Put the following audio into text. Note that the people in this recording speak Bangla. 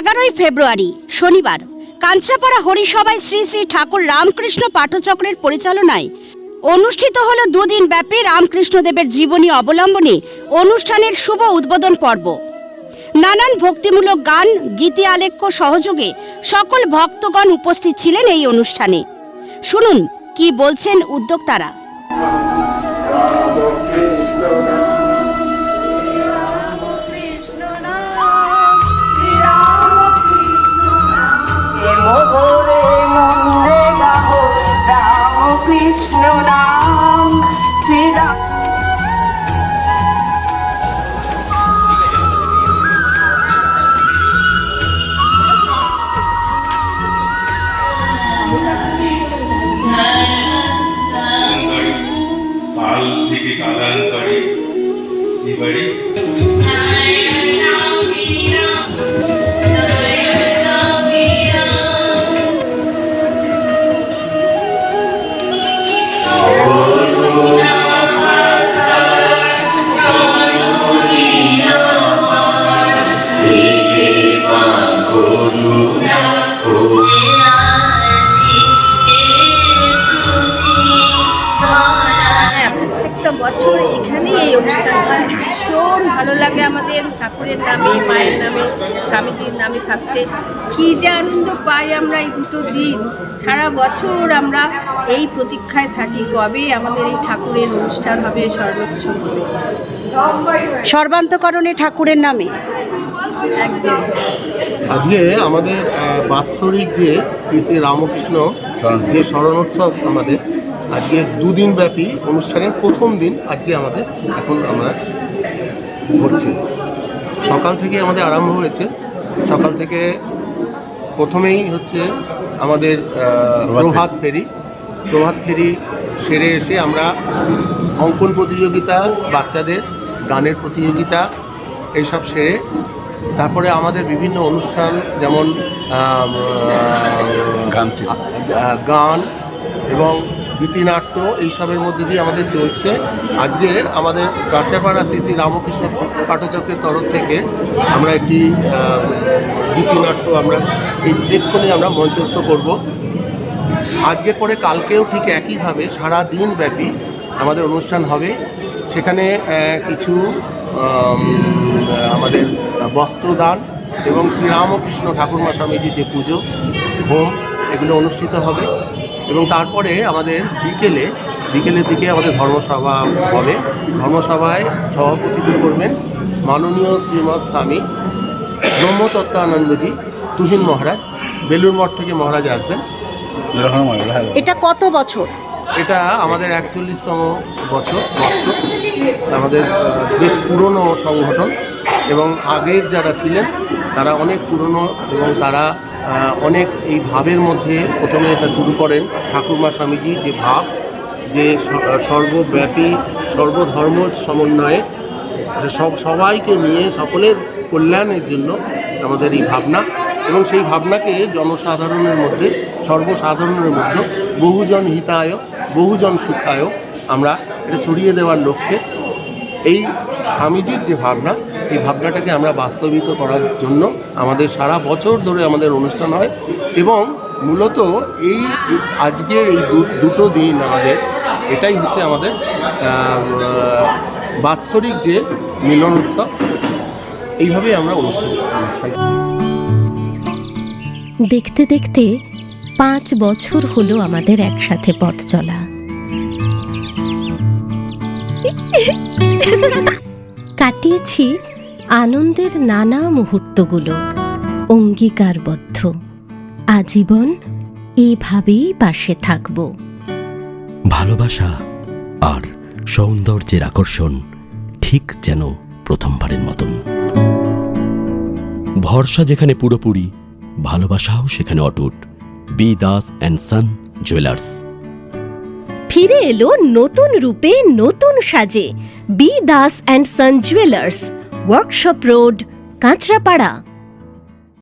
এগারোই ফেব্রুয়ারি, শনিবার কাঞ্চাপাড়া হরিসভায় শ্রী শ্রী ঠাকুর রামকৃষ্ণ পাঠচক্রের পরিচালনায় অনুষ্ঠিত হল দুদিন ব্যাপী রামকৃষ্ণদেবের জীবনী অবলম্বনে অনুষ্ঠানের শুভ উদ্বোধন পর্ব। নানান ভক্তিমূলক গান, গীতি আলেখ্য সহযোগে সকল ভক্তগণ উপস্থিত ছিলেন এই অনুষ্ঠানে। শুনুন, কি বলছেন উদ্যোক্তারা। ಕೌಶಿಕಿ ಕಾಲಾಂಕಳಿ ಈ ಬಳಿ ভালো লাগে আমাদের ঠাকুরের নামে মায়ের নামে স্বামীজির নামে থাকতে। কী যে আনন্দ পাই আমরা এই দুটো দিন। সারা বছর আমরা এই প্রতীক্ষায় থাকি কবে আমাদের এই ঠাকুরের অনুষ্ঠান হবে সর্বোৎসব সর্বান্তকরণে ঠাকুরের নামে। আজকে আমাদের বাৎসরিক যে শ্রী শ্রী রামকৃষ্ণ যে স্মরণোৎসব আমাদের আজকে দুদিন ব্যাপী অনুষ্ঠানের প্রথম দিন আজকে আমাদের। এখন আমরা হচ্ছে। সকাল থেকে আমাদের আরম্ভ হয়েছে। সকাল থেকে প্রথমেই হচ্ছে আমাদের প্রভাত ফেরি। প্রভাত ফেরি। সেরে এসে আমরা অঙ্কন প্রতিযোগিতা বাচ্চাদের গানের প্রতিযোগিতা এইসব সেরে তারপরে আমাদের বিভিন্ন অনুষ্ঠান যেমন গান গান এবং গীতিনাট্য এইসবের মধ্যে দিয়ে আমাদের চলছে। আজকে আমাদের কাছাপাড়া শ্রী রামকৃষ্ণ পাঠচক্রের তরফ থেকে আমরা একটি গীতিনাট্য আমরা এই এক্ষুনি আমরা মঞ্চস্থ করব। আজকের পরে কালকেও ঠিক একইভাবে সারা দিন ব্যাপী আমাদের অনুষ্ঠান হবে। সেখানে কিছু আমাদের বস্ত্রদান এবং শ্রীরামকৃষ্ণ ঠাকুরমা স্বামীজির যে পুজো, হোম, এগুলো অনুষ্ঠিত হবে। এবং তারপরে আমাদের বিকেলে বিকেলের দিকে আমাদের ধর্মসভা হবে। ধর্মসভায় সভাপতিত্ব করবেন মাননীয় শ্রীমৎ স্বামী ব্রহ্মতত্ত্বানন্দজি তুহিন মহারাজ। বেলুর মঠ থেকে মহারাজ আসবেন। এটা কত বছর? এটা আমাদের একচল্লিশতম বছর বর্ষ। আমাদের বেশ পুরনো সংগঠন এবং আগের যারা ছিলেন তারা অনেক পুরনো এবং তারা অনেক এই ভাবের মধ্যে প্রথমে এটা শুরু করেন ঠাকুরমা স্বামীজি, যে ভাব, যে সর্বব্যাপী, সর্বধর্ম সমন্বয়ে, সব, সবাইকে নিয়ে সকলের কল্যাণের জন্য আমাদের এই ভাবনা এবং সেই ভাবনাকে জনসাধারণের মধ্যে, সর্বসাধারণের মধ্যে বহুজন হিতায়, বহুজন সুখায় আমরা এটা ছড়িয়ে দেওয়ার লক্ষ্যে এই স্বামীজির যে ভাবনা এই ভাবনাটাকে আমরা বাস্তবিত করার জন্য আমাদের সারা বছর ধরে আমাদের অনুষ্ঠান হয় এবং মূলত এই আজকে এই দুটো দিন আমাদের, এটাই হচ্ছে আমাদের বাৎসরিক যে মিলন উৎসব, এইভাবেই আমরা অনুষ্ঠান দেখতে দেখতে পাঁচ বছর হলো আমাদের একসাথে পথ চলা। কাটিয়েছি আনন্দের নানা মুহূর্তগুলো অঙ্গীকারবদ্ধ। আজীবন এভাবেই পাশে থাকব। ভালোবাসা আর সৌন্দর্যের আকর্ষণ ঠিক যেন প্রথমবারের মতন। ভরসা যেখানে পুরোপুরি ভালোবাসাও সেখানে অটুট। B Das and son jewellers ফিরে এলো নতুন রূপে নতুন সাজে। B Das and son jewellers workshop road Kanchrapara